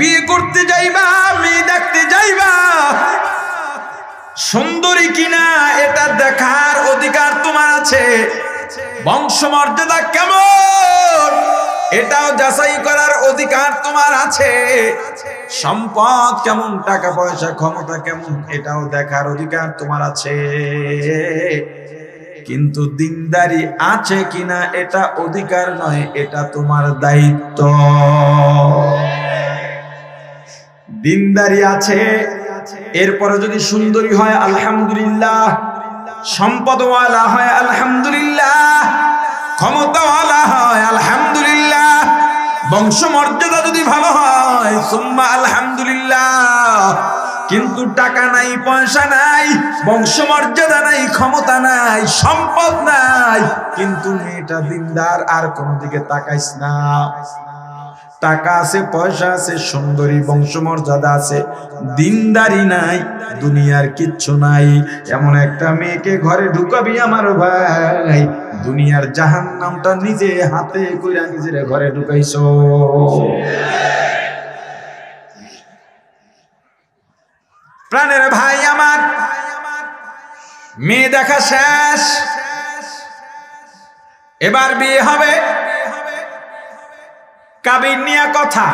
বিয়ে করতে যাইবা, মেয়ে দেখতে যাইবা। সুন্দরী কিনা এটা দেখার অধিকার তোমার আছে। বংশমর্যাদা কেমন? এটাও যাচাই করার অধিকার তোমার আছে। সম্পদ কেমন, টাকা পয়সা, ক্ষমতা কেমন, এটাও দেখার অধিকার তোমার আছে। কিন্তু দিনদারি আছে কিনা, এটা অধিকার নয়, এটা তোমার দায়িত্ব। দিনদারি আছে। এরপরে যদি সুন্দরী হয়, আলহামদুলিল্লাহ। সম্পদওয়ালা হয়, আলহামদুলিল্লাহ। ক্ষমতাওয়ালা হয়, আলহামদুলিল্লাহ। বংশমর্যাদা যদি ভালো হয়, সুম্মা আলহামদুলিল্লাহ। কিন্তু টাকা নাই, পয়সা নাই, বংশমর্যাদা নাই, ক্ষমতা নাই, সম্পদ নাই। কিন্তু মেয়েটা দিনদার, আর কোনো দিকে তাকাইস না। টাকা আছে, পয়সা আছে, সুন্দরী বংশমর্যাদা আছে, দিনদারি নাই, দুনিয়ার কিচ্ছু নাই। এমন একটা মেয়েকে ঘরে ঢুকাবি আমার ভাই, দুনিয়ার জাহান নামটা নিজে হাতে কইরা নিজের ঘরে ঢুকাইছ। প্রাণের ভাই আমার, মেয়ে দেখা শেষ। এবার বিয়ে হবে। কাবির নিয়ে কথা।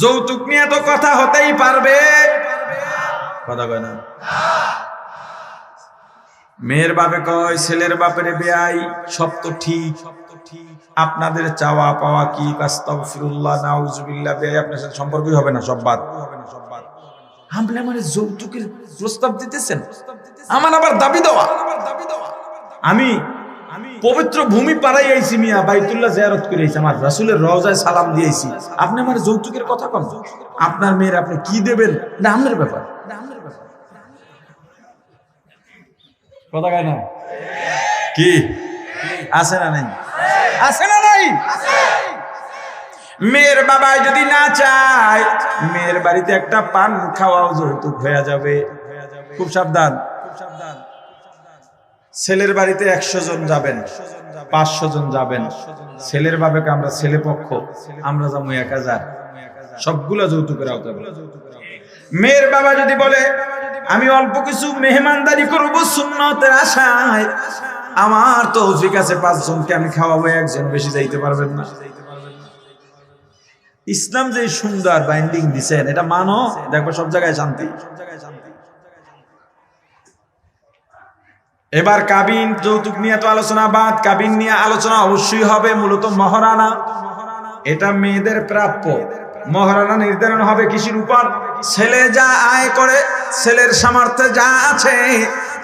যৌতুক নিয়ে তো কথা হতেই পারবে। কথা কয় না। মেয়ের বাপে কয়, ছেলের বাপের বেয়াই, সব তো ঠিক। আপনাদের চাওয়া পাওয়া কি? কাস্তাগফিরুল্লাহ নাউজুবিল্লাহ, বেয়াই আপনার সাথে সম্পর্কই হবে না, সব বাদ। আপনি মানে যৌতুকের প্রস্তাব দিতেছেন? আমার আবার দাবি দেওয়া। আমি পবিত্র ভূমি পাড়াই আইছি মিয়া, বাইতুল্লাহ জিয়ারত করে আইছি, আমার রাসূলের রওজায় সালাম দিয়েছি আপনি আমার যৌতুকের কথা কন? আপনার মেয়ের আপনি কি দেবেন? না ব্যাপার। কথা কয় না? কি? আছে না নাই? আছে না নাই? মেয়ের বাবা যদি না চায়, মেয়ের বাড়িতে একটা পান খাওয়াও যৌতুক হয়ে যাবে। খুব সাবধান খুব সাবধান। ছেলের বাড়িতে একশো জন যাবেন, পাঁচশো জন যাবেন। ছেলের বাবাকে আমরা ছেলে পক্ষ, আমরা যাব এক হাজার। সবগুলো যৌতুকের আওতায় মেয়ের বাবা যদি বলে, আমি অল্প কিছু মেহমানদারি করব সুন্নতের আশায়, আমার তো ঠিক আছে পাঁচজনকে আমি খাওয়াবো, একজন বেশি যাইতে পারবেন না। ইসলাম যে সুন্দর বাইন্ডিং দিছেন, এটা মানো? দেখব সব জায়গায় শান্তি। এবার কাবিন যৌতুক নিয়ে তো আলোচনা বাদ, কাবিন নিয়ে আলোচনা অবশ্যই হবে, মূলত মহারানা। এটা মেয়েদের প্রাপ্য। মহারানা নির্ধারণ হবে কৃষির উপর। ছেলে যা আয় করে, ছেলের সামর্থ্যে যা আছে,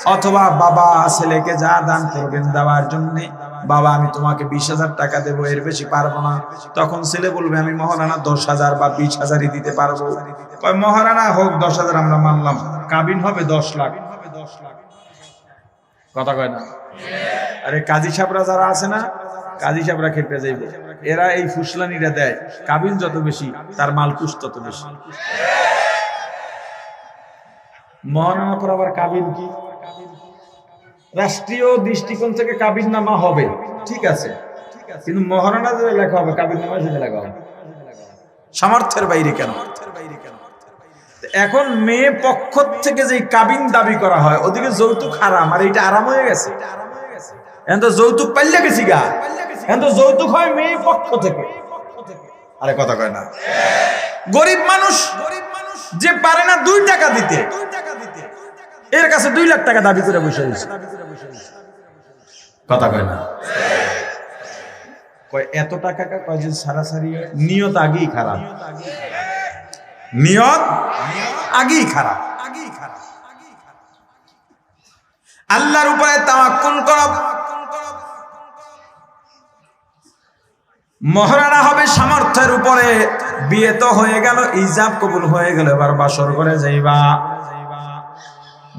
অথবা বাবা ছেলেকে যা দান করবেন দেওয়ার জন্য। বাবা, আমি তোমাকে বিশ হাজার টাকা দেবো, এর বেশি পারব না। তখন ছেলে বলবে, আমি মহারানা দশ হাজার বা বিশ হাজারই দিতে পারব। মহারানা হোক, দশ হাজার আমরা মানলাম। কাবিন হবে দশ লাখ হবে দশ লাখ। কথা কয় না? আরে কাজী সাহেবরা যারা আছে না, কাজী সাহেবরা খেপে যাইবে। এরা এই ফুসলানিটা দেয়। কাবিন যত বেশি, তার মালকুশ তত বেশি। মহানামা পর আবার কাবিন কি? রাষ্ট্রীয় দৃষ্টিকোণ থেকে কাবিন নামা হবে। ঠিক আছে। কিন্তু মহারানা যে লেখা হবে কাবিন নামা সেটা লেখা হবে। সামর্থ্যের বাইরে কেন? এখন মেয়ে পক্ষ থেকে যে কাবিন দাবি করা হয়, ওদিকে যৌতুক হারাম, আর এটা আরাম হয়ে গেছে। এখন তো যৌতুক পাল্লে গেছি গা। এখন তো যৌতুক হয় মেয়ে পক্ষ থেকে। আরে কথা কয় না। গরিব মানুষ গরিব মানুষ যে পারে না দুই টাকা দিতে, এর কাছে দুই লাখ টাকা দাবি করে বসে রয়েছে। কথা কয় না। কয়, এত টাকা কয় যে সারাসারি? নিয়ত আগেই খারাপ। নিয়ত আগেই খারাপ। আগেই খারাপ আল্লাহর উপরে তাওয়াক্কুল করব মহারানা হবে সামর্থ্যের উপরে। বিয়ে তো হয়ে গেল, ইজাব কবুল হয়ে গেল, এবার বাসর করে যাইবা।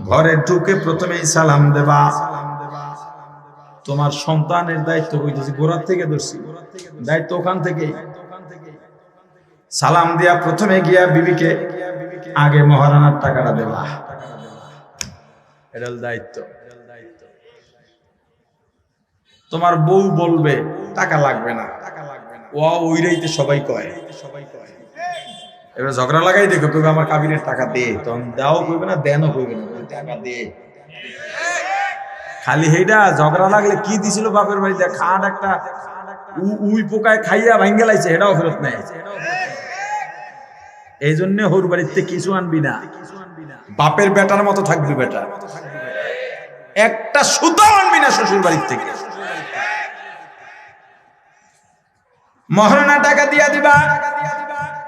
ঘরে ঢুকে প্রথমেই সালাম দেবা। তোমার সন্তানের দায়িত্ব হইতেছে গোড়ার থেকে ধরছি। দায়িত্ব ওখান থেকেই। সালাম দিয়া প্রথমে গিয়া বিবিকে আগে মহারানার টাকাটা দেবা এটা দায়িত্ব। তোমার বউ বলবে টাকা লাগবে না। টাকা লাগবে না ও ওইরাইতে সবাই কয় সবাই কয়। এবার ঝগড়া লাগাই দেখো আমার কাবিনের টাকা দে। তখন দাও কইবে না দেনও কইবে না টাকা দে। খালি হেইটা ঝগড়া লাগলে কি দিছিল বাপের বাড়িতে? খাট একটা উই পোকায় খাইয়া ভাঙ্গে লাইছে এটাও ফেরত নেয় এই জন্য হর বাড়িতে কিছু আনবি না। বাপের বেটার মতো থাকবি বেটা। একটা সুতো আনবি না শ্বশুর বাড়ির থেকে। মহারণা টাকা দিয়া দিবা।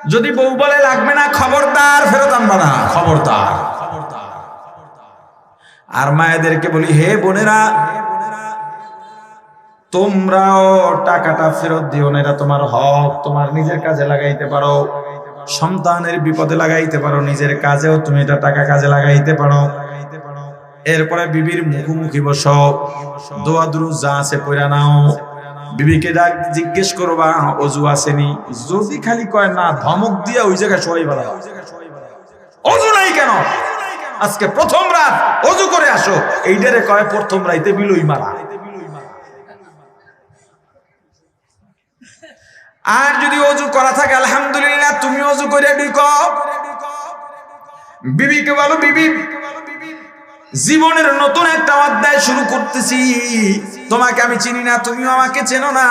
যদি বউ বলে লাগবে না, খবরদার ফেরত আনবা না। খবরদার। আর মায়েদেরকে বলি, হে বোনেরা, তোমরাও টাকাটা ফেরত দিও না, এটা তোমার হক, তোমার নিজের কাজে লাগাইতে পারো। সন্তানের বিপদে লাগাইতে পারো, নিজের কাজেও তুমি এটা টাকা কাজে লাগাইতে পারো। এরপরে বিবির মুখোমুখি বসো, দোয়া দুরু যা আছে পয়রা নাও। বিবিকে ডাক জিজ্ঞেস করবা, অজু আসেনি। যদি খালি কয়, না, ধমক দিয়ে ওই জায়গায় সবাই বলা অজু নাই কেন? আজকে প্রথম রাত, অজু করে আসো। এইটারে কয়, প্রথম রাইতে বিলই মারা। আর যদি অজু করা থাকে, আলহামদুলিল্লাহ, তুমি অজু করে ঢুকো। বিবিকে বলো, বিবি, জীবনের নতুন একটা অধ্যায় শুরু করতেছি। তোমাকে আমি চিনি না, তুমিও আমাকে চেনো না।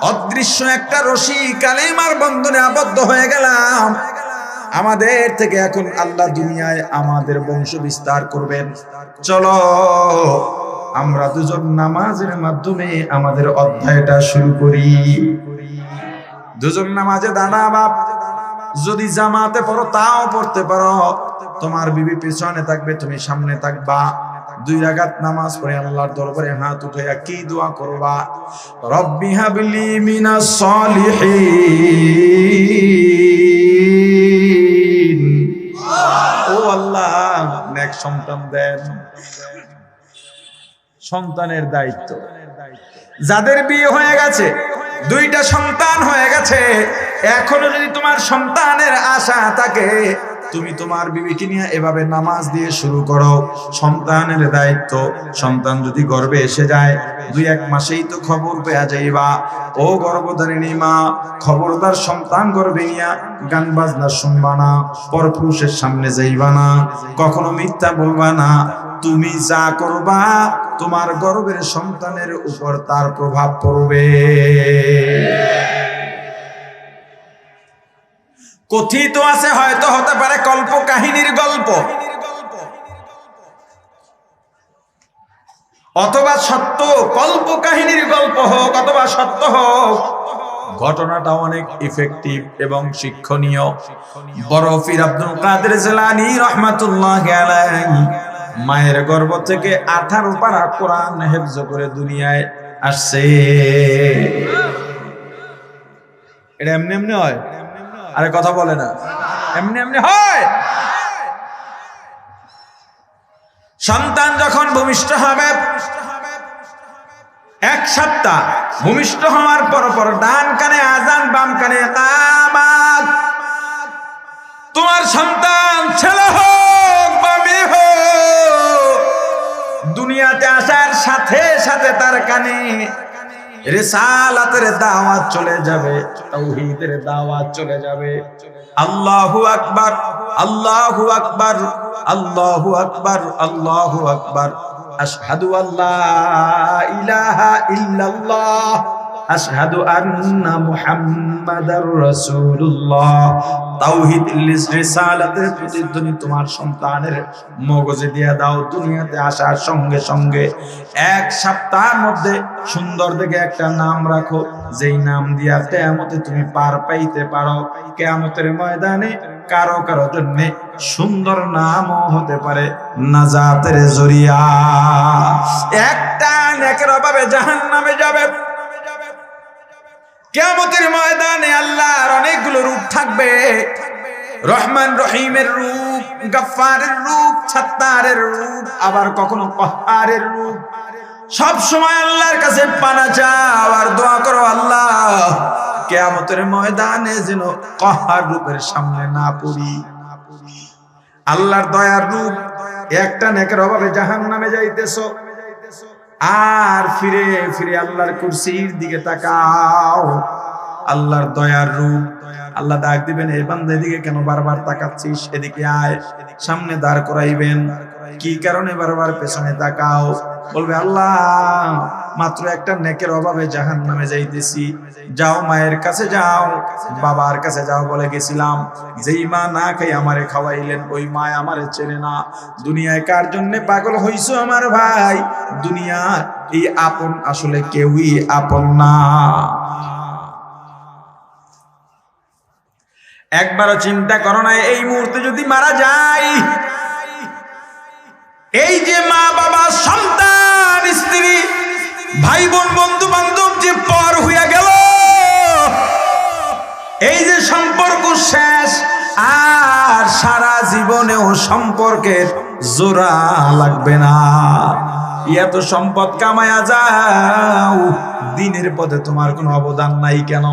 অদৃশ্য একটা রশি, কালেমার বন্ধনে আবদ্ধ হয়ে গেলাম। আমাদের থেকে এখন আল্লাহ দুনিয়ায় আমাদের বংশ বিস্তার করবেন। চলো, আমরা দুজন নামাজের মাধ্যমে আমাদের অধ্যায়টা শুরু করি। দুজন নামাজে দাঁড়া বাপ। যদি জামাতে পড়ো, তাও পড়তে পারো। তোমার বিবি পেছনে থাকবে, তুমি সামনে থাকবা। দুই রাকাত নামাজ পড়ে আল্লাহর দরবারে হাত উঠাইয়া কি দোয়া করবা? রব্বি হাবলি মিনাস সলিহিন। ও আল্লাহ, নেক সন্তান দেন। সন্তানের দায়িত্ব। যাদের বিয়ে হয়ে গেছে দুইটা সন্তান হয়ে গেছে। এখনও যদি তোমার সন্তানের আশা থাকে তুমি তোমার বিবিকে নিয়ে এভাবে নামাজ দিয়ে শুরু করো। সন্তানের দায়িত্ব। সন্তান যদি গর্বে এসে যায়, দুই এক মাসেই তো খবর পেয়া যাইবা। ও গর্ভধারিণী মা, খবরদার সন্তান গর্বে নিয়া গান বাজনা শুনবা না, পরপুরুষের সামনে যাইবা না। কখনো মিথ্যা বলবা না, তুমি যা করবা, তোমার গর্বের সন্তানের উপর তার প্রভাব পড়বে। কথিত আছে, হয়তো হতে পারে কল্প কাহিনীর গল্প। অথবা সত্য কল্প কাহিনীর গল্প হোক, অথবা সত্য হোক। ঘটনাটা অনেক ইফেক্টিভ এবং শিক্ষণীয়। বড় ফির আব্দুল কাদের জেলানি রহমাতুল্লাহ মায়ের গর্ভ থেকে পারা কোরআন হেফজ করে দুনিয়ায় আসছে। এটা এমনি এমনি হয়? আরে কথা বলে না। এমনি এমনি হয়। সন্তান যখন ভূমিষ্ঠ হবে, এক সপ্তাহ ভূমিষ্ঠ হওয়ার পর পর ডান কানে আজান, বাম কানে তোমার সন্তান ছেলে হোক বা মেয়ে হোক, দুনিয়াতে আসার সাথে সাথে তার কানে রেসালাতের দাওয়াত চলে যাবে তৌহিদের দাওয়াত চলে যাবে। আল্লাহু আকবার আল্লাহু আকবার আল্লাহু আকবার আল্লাহু আকবার। আশহাদু আল্লা ইলাহা ইল্লাল্লাহ। আশহাদু আন্না মুহাম্মাদার রাসূলুল্লাহ। তাওহীদ রিসালাতের প্রতিধ্বনি তোমার সন্তানের মগজে দিয়ে দাও, দুনিয়াতে আসার সঙ্গে সঙ্গে এক সপ্তাহের মধ্যে সুন্দর দেখে একটা নাম রাখো। যেই নাম দিয়া কেয়ামতে তুমি পার পাইতে পারো। কেয়ামতের ময়দানে কারও কারও জন্য সুন্দর নামও হতে পারে নাজাতের জরিয়া। একটা নেকের অভাবে জাহান নামে যাবে। কেমতের ময়দানে আল্লাহর অনেকগুলো রূপ থাকবে। রহমান রহিমের রূপ গফারের রূপ, ছাত্তারের রূপ, আবার কখনো কহারের রূপ। সব সময় আল্লাহর কাছে পানা চাও আর দোয়া করো আল্লাহ, কেয়ামতের ময়দানে যেন কহার রূপের সামনে না পড়ি। আল্লাহর দয়ার রূপ, একটা নেকের অভাবে জাহান নামে যাইতেছো। আর ফিরে ফিরে আল্লাহর কুরসির দিকে তাকাও। আল্লাহর দয়ার রূপ। আল্লাহ ডাক দিবেন এই বান্দা, এদিকে কেন বারবার তাকাচ্ছিস? এদিকে আয়, সামনে দাঁড় করাইবেন। কি কারণে বারবার পেছনে তাকাও? বলবে, আল্লাহ মাত্র একটা নেকের অভাবে জাহান নামে যাইতেছি। যাও মায়ের কাছে যাও, বাবার কাছে যাও বলে গেছিলাম। যেই মা না খাই আমারে খাওয়াইলেন, ওই মা আমারে চেনে না। দুনিয়ায় কার জন্য পাগল হইছো আমার ভাই? দুনিয়া এই আপন আসলে কেউই আপন না। একবারও চিন্তা করো না, এই মুহূর্তে যদি মারা যায় এই যে মা বাবা সন্তান ভাই বোন বন্ধু বান্ধব যে পর হইয়া গেল। এই যে সম্পর্ক শেষ, আর সারা জীবনেও সম্পর্কের জোড়া লাগবে না। এত সম্পদ কামায়া যাও। দিনের পথে তোমার কোনো অবদান নাই কেন?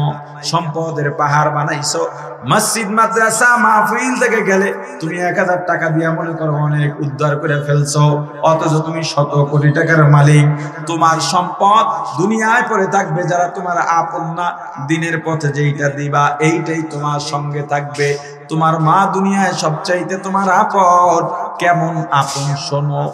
সম্পদের পাহাড় বানাইছো। মসজিদ, মাদ্রাসা, মাহফিল থেকে গেলে তুমি এক হাজার টাকা দিয়া মনে করো অনেক উদ্ধার করে ফেলছো। অথচ তুমি শত কোটি টাকার মালিক। তোমার সম্পদ দুনিয়ায় পড়ে থাকবে যারা তোমার আপন না। দিনের পথে যেইটা দিবা, এইটাই তোমার সঙ্গে থাকবে। তোমার মা দুনিয়ায় সবচাইতে তোমার আপন। কেমন আপন শোনো।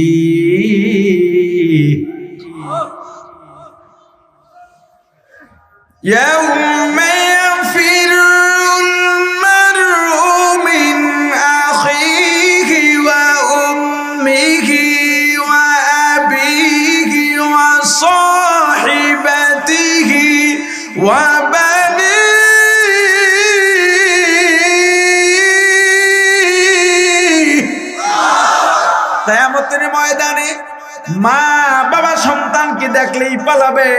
يوم يفر المرء من أخيه وأمه وأبيه وصاحبته وبنيه কেয়ামতের ময়দানে মা বাবা সন্তানকে দেখলেই পালাবে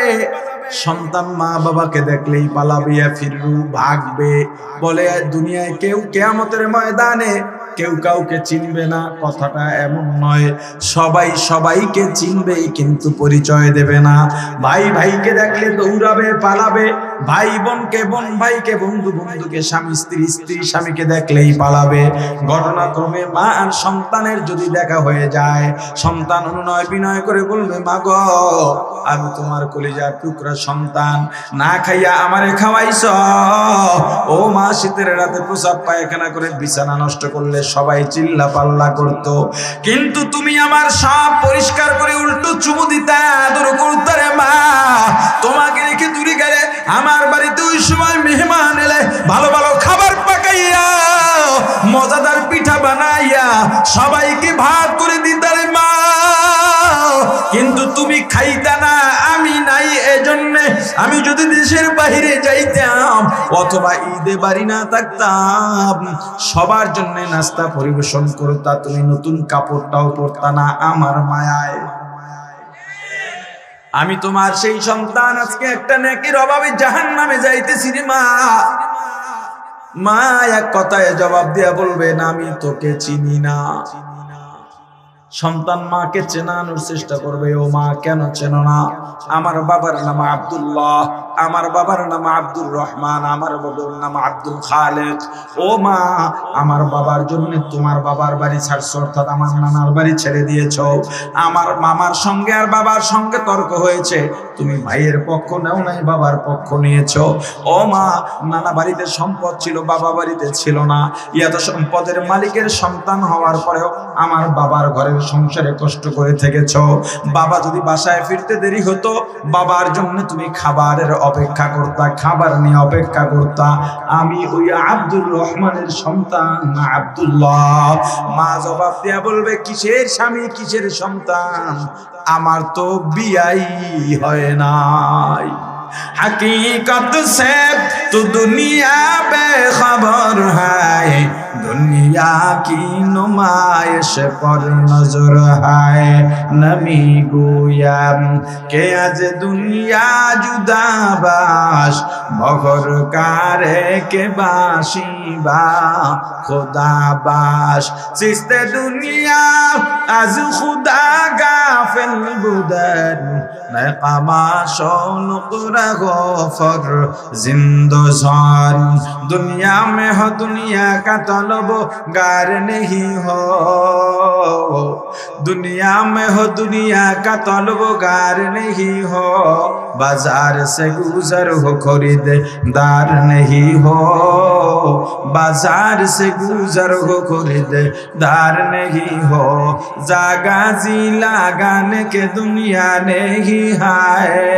সন্তান মা বাবাকে দেখলেই পালাবিয়া, ফিরু, ভাগবে। বলে দুনিয়ায় কেউ কেয়ামতের ময়দানে কেউ কাউকে চিনবে না। কথাটা এমন নয়। সবাই সবাইকে চিনবেই, কিন্তু পরিচয় দেবে না। ভাই ভাইকে দেখলে দৌড়াবে, পালাবে। ভাই বোনকে, বোন ভাইকে, বন্ধু বন্ধুকে, স্বামী, স্ত্রী স্ত্রী স্বামীকে দেখলেই পালাবে। ঘটনাক্রমে মা আর সন্তানের যদি দেখা হয়ে যায়, সন্তান অনুনয় বিনয় করে বলবে, মা গো আমি তোমার কলিজার টুকরা সন্তান না খাইয়া আমারে খাওয়াইছ। ও মা, শীতের রাতে প্রসাব পায়খানা করে বিছানা নষ্ট করলে সবাই চিল্লা পাল্লা করত। কিন্তু তুমি আমার সব পরিষ্কার করে উল্টো চুমু দিতা আদর করতারে মা, তোমাকে রেখে দূরে গেলে আমার বাড়িতে ওই সময় মেহমান এলে ভালো ভালো খাবার পাকাইয়া, মজাদার পিঠা বানাইয়া সবাইকে ভাগ করে দিতারে মা, কিন্তু তুমি খাইতা না, আমি নাই, এজন্য আমি যদি দেশের বাইরে যাইতাম, অথবা ঈদে বাড়ি না থাকতাম, সবার জন্য নাস্তা পরিবেশন করতা, তুমি নতুন কাপড়টাও পরতা না আমার মায়ায়। আমি তোমার সেই সন্তান, আজকে একটা নেকির অভাবে জাহান নামে যাইতেছি রে মা। মা, এক কথায় জবাব দিয়া বলবেন আমি তোকে চিনি না। সন্তান মাকে চেনানোর চেষ্টা করবে, ও মা কেন চেনো না? আমার বাবার নাম আব্দুল্লাহ, আমার বাবার নাম আব্দুর রহমান, আমার বাবার নাম আব্দুল খালেক। ও মা, আমার বাবার জন্য তোমার বাবার বাড়ি ছাড়ছো, অর্থাৎ আমার নানার বাড়ি ছেড়ে দিয়েছ। আমার মামার সঙ্গে আর বাবার সঙ্গে তর্ক হয়েছে, তুমি ভাইয়ের পক্ষ নেও নাই, বাবার পক্ষ নিয়েছ। ও মা, নানা বাড়িতে সম্পদ ছিল, বাবা বাড়িতে ছিল না। ইয়াত সম্পদের মালিকের সন্তান হওয়ার পরেও আমার বাবার ঘরের সংসারে কষ্ট করে থেকেছ বাবা যদি বাসায় ফিরতে দেরি হতো বাবার জন্য তুমি খাবারের অপেক্ষা করতা খাবার নিয়ে অপেক্ষা করতা আমি ওই আব্দুর রহমানের সন্তান আব্দুল্লাহ মা জবাব দিয়া বলবে কিসের স্বামী কিসের সন্তান আমার তো বিয়াই হয় নাই हकीकत से तो दुनिया बेखबर है দুনিয়া কি নুমায়শ পর নজর হায়? নমি গুয়াম, কে আজ দুনিয়া জুদাবাস মগর কারে কে বাসিবা? খোদাবাস। সিস্তে দুনিয়া, আজ খুদা গাফেল বুদার। दुनिया में हो दुनिया का तलब गार नहीं हो दुनिया में हो दुनिया का तलब गार नहीं हो बाज़ार से गुजर हो खरीद, दार नहीं हो। बाज़ार से गुजर हो खरीद, दार नहीं हो। जागा जी लगाने के दुनिया नहीं है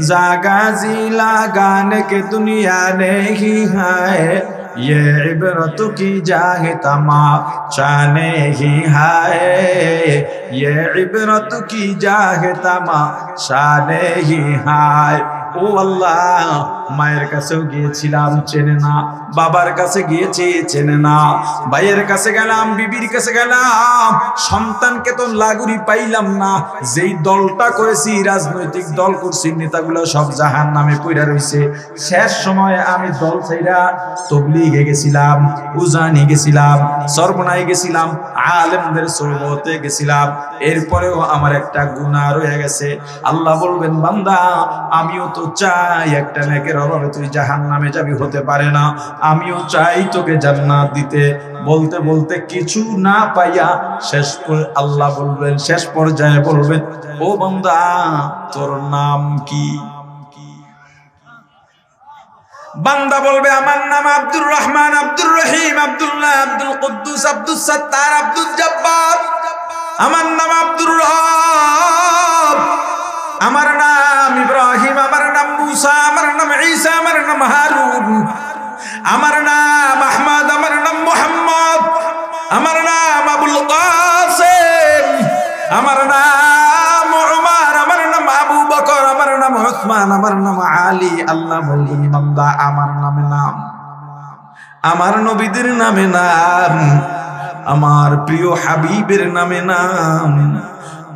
जागा जी लगाने के दुनिया नहीं है ये इबरत की जाहे तमाशा नहीं है ये इबरत की जाहे तमाशा नहीं है ও আল্লাহ, মায়ের কাছেও গিয়েছিলাম, চেনে না। বাবার কাছে গিয়েছি, চেনে না। ভাইয়ের কাছে গেলাম, বিবির কাছে গেলাম। সন্তানকে তো লাগুরি পাইলাম না। যেই দলটা করেছি, রাজনৈতিক দল করছি, নেতাগুলো সব জাহান নামে পইরা রইছে। শেষ সময় আমি দল ছাইরা তবলিগে গেছিলাম, উজানি গেছিলাম, সর্বনাই গেছিলাম, আলেমদের সরবতে গেছিলাম। এরপরেও আমার একটা গুনাহ রয়ে গেছে। আল্লাহ বলবেন, বান্দা, আমিও তো চাই একটা নেকের অভাবে তুই জাহান নামে যাবি হতে পারে না। আমিও চাই তোকে জান্নাত দিতে। বলতে বলতে কিছু না পাইয়া শেষ করে আল্লাহ বলবেন, শেষ পর্যায়ে বলবেন, ও বান্দা, তোর নাম কি? বান্দা বলবে, আমার নাম আব্দুর রহমান, আব্দুর রহিম, আব্দুল্লাহ, আব্দুল কুদ্দুস আব্দুল সত্তার, আব্দুল জব্বার। আমার নাম আব্দুর রব আমার নাম ইব্রাহিম, আমার মুসা, আমার নাম ঈসা, আমার নাম হারুন। আমার নাম আহমদ, আমার নাম মোহাম্মদ। আমার নাম আবুল কাসেম। আমার নাম উমর, আমার নাম আবু বকর, আমার নাম উসমান, আমার নাম আলী। আল্লাহ বলবেন বান্দা, আমার নামে নাম। আমার নবীদের নামে নাম। আমার প্রিয় হাবিবের নামে নাম।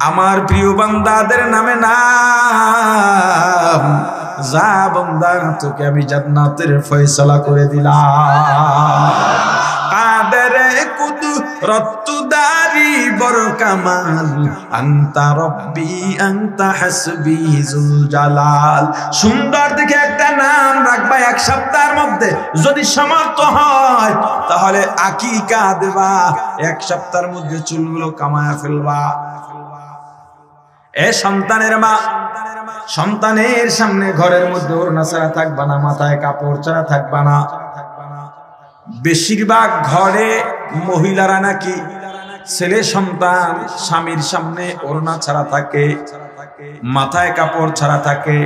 আমার প্রিয় বান্দাদের নামে নাম। যা বান্দা তোকে আমি জান্নাতের ফয়সালা করে দিলাম। হাসবি সুন্দর দেখে একটা নাম রাখবা এক সপ্তাহের মধ্যে, যদি সমর্থ হয়, তাহলে আকিকা দেবা। এক সপ্তাহের মধ্যে চুলগুলো কামায়া ফেলবা। এ সন্তানের মা, সন্তানের সামনে ঘরের মধ্যে ওড়না ছাড়া থাকবা না, মাথায় কাপড় ছাড়া থাকবা না। বেশিরভাগ ঘরে মহিলারা নাকি ছেলে সন্তান স্বামীর সামনে ওড়না ছাড়া থাকে, মাথায় কাপড় ছাড়া থাকে।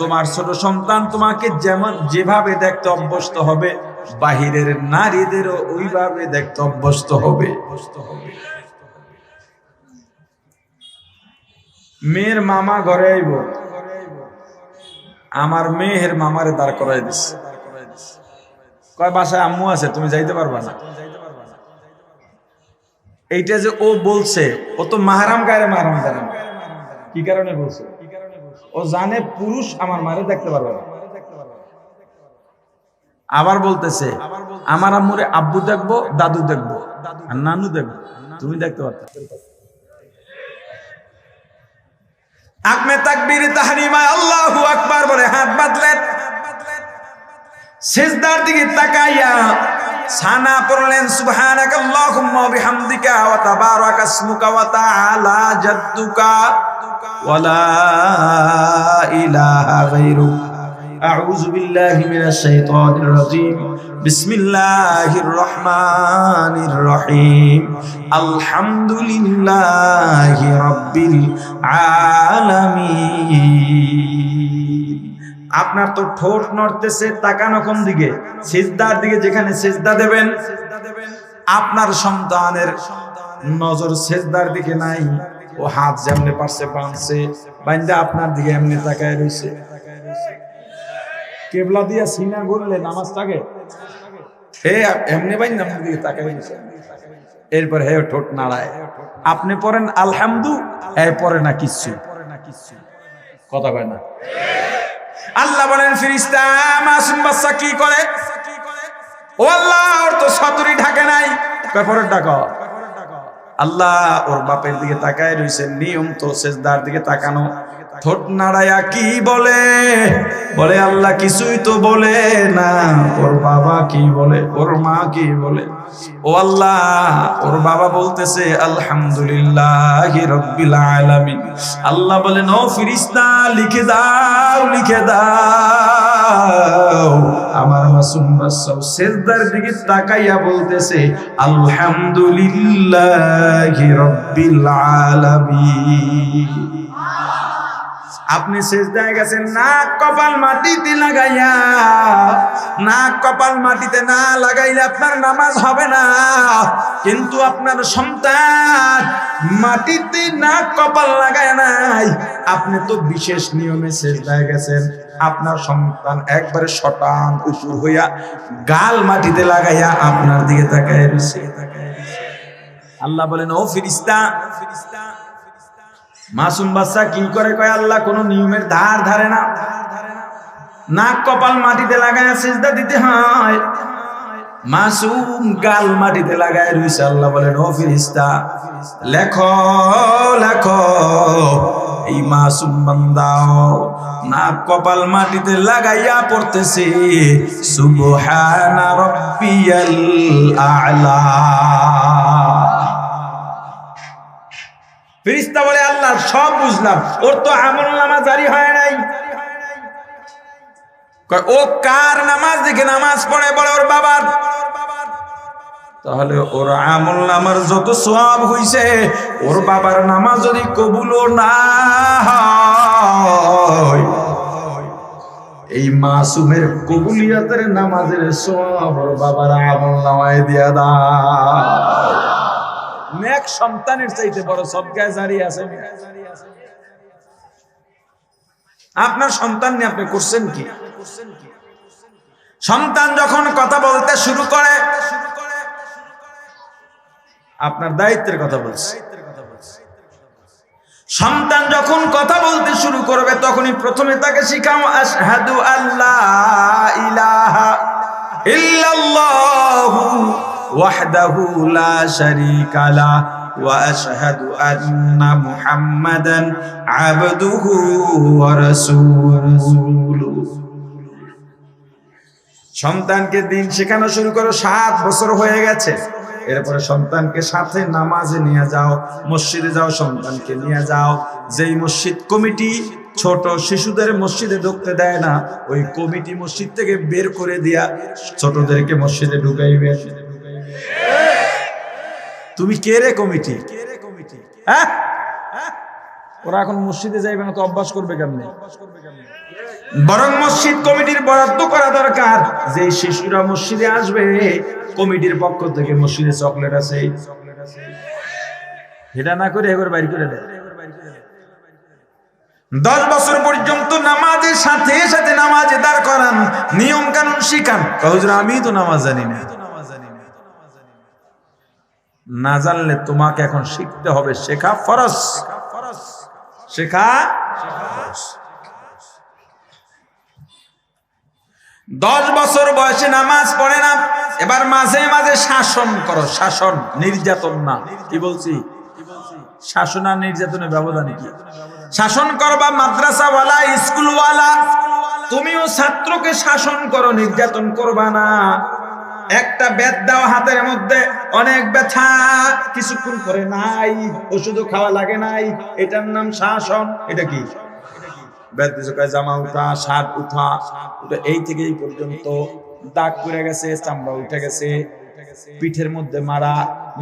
তোমার ছোট সন্তান তোমাকে যেমন যেভাবে দেখতে অভ্যস্ত হবে, বাহিরের নারীদেরও ওইভাবে দেখতে অভ্যস্ত হবে। মেয়ের মামা ঘরে আইব। আমার মেয়ের মামারে দাঁড় করাই দিস। কয়, বাসায় আম্মু আছে, তুমি যাইতে পারবা না? এইটা যে ও বলছে, ও তো মাহারাম গায়ে মাহারাম জানে কি কারণে বলছে? ও জানে পুরুষ আমার মারে দেখতে পারবে না। আবার বলতেছে, আমার আম্মুরে আব্বু দেখব, দাদু দেখব, আর নানু দেখব। তুমি দেখতে পারতে আকমে তাকবির তাহারিমা আল্লাহু আকবার বলে হাত বাঁধলেন। সিজদার দিকে তাকাইয়া সানা পড়লেন সুবহানাক আল্লাহুম্মা বিহামদিকা ওয়া তাবারাকা ইসমুকা ওয়া তাআলা জাদ্দুকা ওয়া লা ইলাহা গায়রুক। আউযু বিল্লাহি মিনাশ শাইতানির রাজীম। বিসমিল্লাহির রহমানির রহিম আলহামদুলিল্লাহি রাব্বিল আলামিন। আপনার তো ঠোঁট নড়তেছে, তাকানো কোন দিকে? সিজদার দিকে, যেখানে সিজদা দেবেন। আপনার সন্তানের নজর সেজদার দিকে নাই, ও হাত যেমনে পারছে বাঁধছে বাইন্দা আপনার দিকে এমনি তাকায় রয়েছে কেবলা দিয়া সিনা ঘুরলে নামাজটাকে হে এমনি বাইন না দিকে তাকাই এরপর হে ঠোঁট নাড়ায়। আপনি পড়েন আলহামদু, এ পড়ে না কিচ্ছু। কথা কয় না। আল্লাহ বলেন, ফিরিস্তা কি করে? ও আল্লাহ, ওর তো সতরি ঢাকে নাই। কয় পরের ডাকো। আল্লাহ, ওর বাপের দিকে তাকায় রইছে, নিয়ম তো শেষদার দিকে তাকানো। ঠোঁট নাড়ায়া কি বলে? বলে, আল্লাহ কিছুই তো বলে না। ওর বাবা কি বলে? ওর মা কি বলে? ও আল্লাহ, ওর বাবা বলতেছে, আলহামদুলিল্লাহ আল্লাহ বলে ও ফিরিস্তা, লিখে দাও লিখে দাও। আমার মাসুম বাচ্চাও শেষদার দিকে তাকাইয়া বলতেছে, আলহামদুলিল্লাহ রব্বিল আলামিন। আপনি শেষদায় গেছেন, নাক কপাল মাটিতে লাগাইয়া, নাক কপাল মাটিতে না লাগাইলে আপনার নামাজ হবে না। কিন্তু আপনার সন্তান মাটিতে নাক কপাল লাগায় নাই। আপনি তো বিশেষ নিয়মে শেষদায় গেছেন। আপনার সন্তান একবারে শটান উঁচু হইয়া গাল মাটিতে লাগাইয়া আপনার দিকে তাকায় আল্লাহ বলেন, ও ফিরিস্তা ফিরিস্তা মাসুম বাচ্চা কি করে কয়, আল্লাহ কোন নিয়মের ধার ধারে না। নাক কপাল মাটিতে লাগায় সিজদা দিতে হয়। মাসুম গাল মাটিতে লাগায় রইছে, আল্লাহ বলেন, ও ফিরিস্তা, লেখো লেখো, এই মাসুম বান্দাও, নাক কপাল মাটিতে লাগাইয়া পড়তেছে, সুবহানা রাব্বিয়াল আ'লা। ফিরিস্তা বলে, আল্লাহ, সব বুঝলাম। ওর তো আমল নামা জারি হয় নাই। ও কার নামাজ দেখে নামাজ পড়ে? বলে, ওর বাবার। তাহলে ওর আমল নামার যত সব হইছে, ওর বাবার নামাজ যদি কবুলও না এই মাসুমের কবুলিয়াতের নামাজের সব ওর বাবার আমল নামায় দিয়া দা নেক সন্তানের চাইতে বড় সবগায় জারি আছে। আপনার সন্তান নিয়ে আপনি করছেন কি? সন্তান যখন কথা বলতে শুরু করে, আপনার দায়িত্বের কথা বলছে। সন্তান যখন কথা বলতে শুরু করবে, তখনই প্রথমে তাকে শিখাও, আশহাদু আল্লাহ ইলাহা ইল্লাল্লাহু শারীকা লা ওয়া আশহাদু আন্না মুহাম্মাদান আবদুহু ওয়া রাসূলুহু। সন্তানকে দিন শেখানো শুরু করো, সাত বছর হয়ে গেছে। এরপরে সন্তানকে সাথে নামাজে নিয়ে যাও, মসজিদে যাও, সন্তানকে নিয়ে যাও। যেই মসজিদ কমিটি ছোট, শিশুদের মসজিদে ঢুকতে দেয় না, ওই কমিটি মসজিদ থেকে বের করে দিয়া ছোটদেরকে মসজিদে ঢুকাইবে। তুমি কে রে কমিটি? হ্যাঁ? ওরা এখন মসজিদে যাইবে না তো অভ্যাস করবে কেমনে? বরং মসজিদ কমিটির বরাদ্দ করা দরকার। যে শিশুরা মসজিদে আসবে, কমিটির পক্ষ থেকে মসজিদে চকলেট আছে। এটা না করে এবার বাইর করে দেয়। দশ বছর পর্যন্ত নামাজের সাথে সাথে নামাজে দাঁড় করান। নিয়ম কানুন শিখান আমি তো নামাজ জানি না। না জানলে তোমাকে এখন শিখতে হবে শেখা ফরজ। শেখা দশ বছর বয়সে নামাজ পড়ে না, এবার মাঝে মাঝে শাসন করো, শাসন, নির্যাতন না। কি বলছি? শাসন আর নির্যাতনের ব্যবধান কি? শাসন করবা মাদ্রাসাওয়ালা, স্কুলওয়ালা, তুমিও ছাত্রকে শাসন করো, নির্যাতন করবা না। একটা বেদ দাও হাতের মধ্যে, অনেক ব্যথা। কিছুক্ষণ করে নাই, ওষুধও খাওয়া লাগে নাই। এটার নাম শাসন। এটা কি? বেদ জামা উঠা, শার্ট উঠা। এই থেকে এই পর্যন্ত দাগ পড়ে গেছে, চামড়া উঠে গেছে। পিঠের মধ্যে মারা,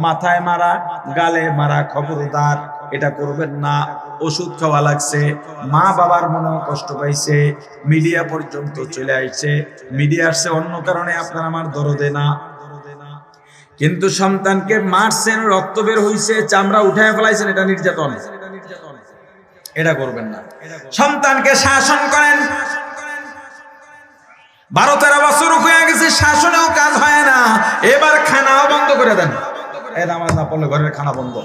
মাথায় মারা, গালে মারা খবরদার। এটা করবেন না। ওষুধ খাওয়া লাগছে। মা বাবার মনে কষ্ট পাইছে। মিডিয়া পর্যন্ত চলে আসছে মিডিয়া আসছে অন্য কারণে আপনার আমার দরদে না। কিন্তু সন্তানকে মারছেন, রক্ত বের হইছে, চামড়া উঠায় ফেলাইছেন, এটা নির্যাতন। এটা করবেন না। সন্তানকে শাসন করেন। বারো তেরো বছর হয়ে গেছে, শাসনেও কাজ হয় না। এবার খানাও বন্ধ করে দেন। এই নামাজ না পড়লে ঘরের খানা বন্ধ।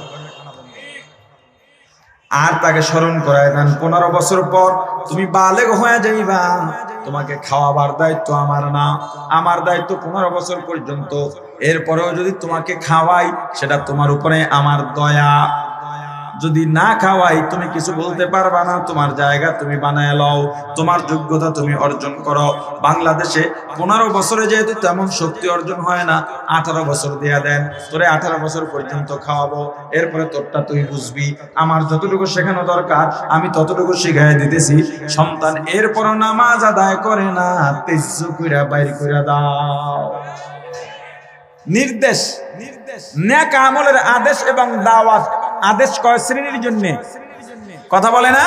আর তাকে স্মরণ করায় দেন। পনেরো বছর পর তুমি বালেগ হয়ে যাইবা। তোমাকে খাওয়াবার দায়িত্ব আমার না। আমার দায়িত্ব পনেরো বছর পর্যন্ত। এরপরেও যদি তোমাকে খাওয়াই, সেটা তোমার উপরে আমার দয়া। যদি না খাওয়াই, তুমি কিছু বলতে পারবা না, তোমার জায়গা তুমি বানায় লও, তোমার যোগ্যতা তুমি অর্জন করো। বাংলাদেশে পনেরো বছরে যেহেতু তেমন শক্তি অর্জন হয় না, আঠারো বছর দেয়া দেন, তোরে আঠারো বছর পর্যন্ত খাওয়াবো, এরপরে তোরটা তুই বুঝবি। আমার যতটুকু শেখানো দরকার, আমি ততটুকু শিখাই দিতেছি। সন্তান এরপরও নামাজ আদায় করে না তেজ্য কইরা বাইর কইরা দাও। নির্দেশ, ন্যাক আমলের আদেশ এবং দাওয়াত আদেশ কয় শ্রেণির জন্য? কথা বলে না?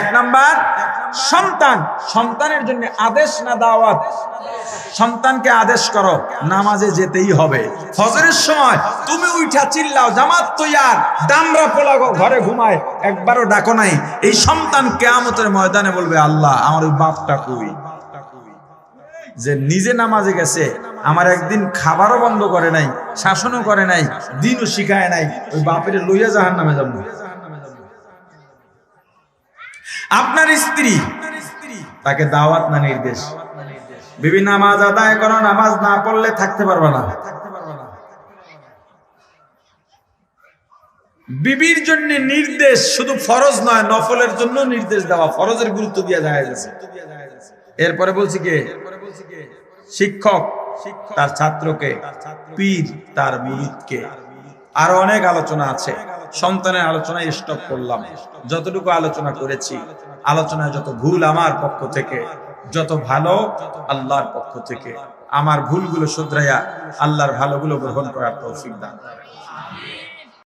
এক নাম্বার, সন্তান। সন্তানের জন্য আদেশ না দাওয়াত? সন্তানকে আদেশ করো, নামাজে যেতেই হবে। ফজরের সময় তুমি উঠা চিল্লাও, জামাত তৈয়ার ডামরা পোলাগো ঘরে ঘুমায়, একবারও ডাকো নাই। এই সন্তান কেয়ামতের ময়দানে বলবে, আল্লাহ, আমার ওই বাপটা কই? যে নিজে নামাজে গেছে, আমার একদিন খাবারও বন্ধ করে নাই, শাসনও করে নাই, দিনও শিখায় নাই, ওই বাপের লইয়া জাহান নামে যাব। আপনার স্ত্রী তাকে দাওয়াত না নির্দেশ? বিবি, নামাজ আদায় করো, নামাজ না পড়লে থাকতে পারবে না। বিবির জন্য নির্দেশ শুধু ফরজ নয়, নফলের জন্য নির্দেশ দেওয়া, ফরজের গুরুত্ব দিয়ে যায় যাচ্ছে এরপরে বলছি কে? শিক্ষক তার ছাত্রকে পীর তার মুরিদকে। আরও অনেক আলোচনা আছে। সন্তানের আলোচনায় স্টপ করলাম। যতটুকু আলোচনা করেছি আলোচনায় যত ভুল আমার পক্ষ থেকে যত ভালো আল্লাহর পক্ষ থেকে আমার ভুলগুলো শুধরাইয়া আল্লাহর ভালোগুলো গ্রহণ করার তৌফিক দান।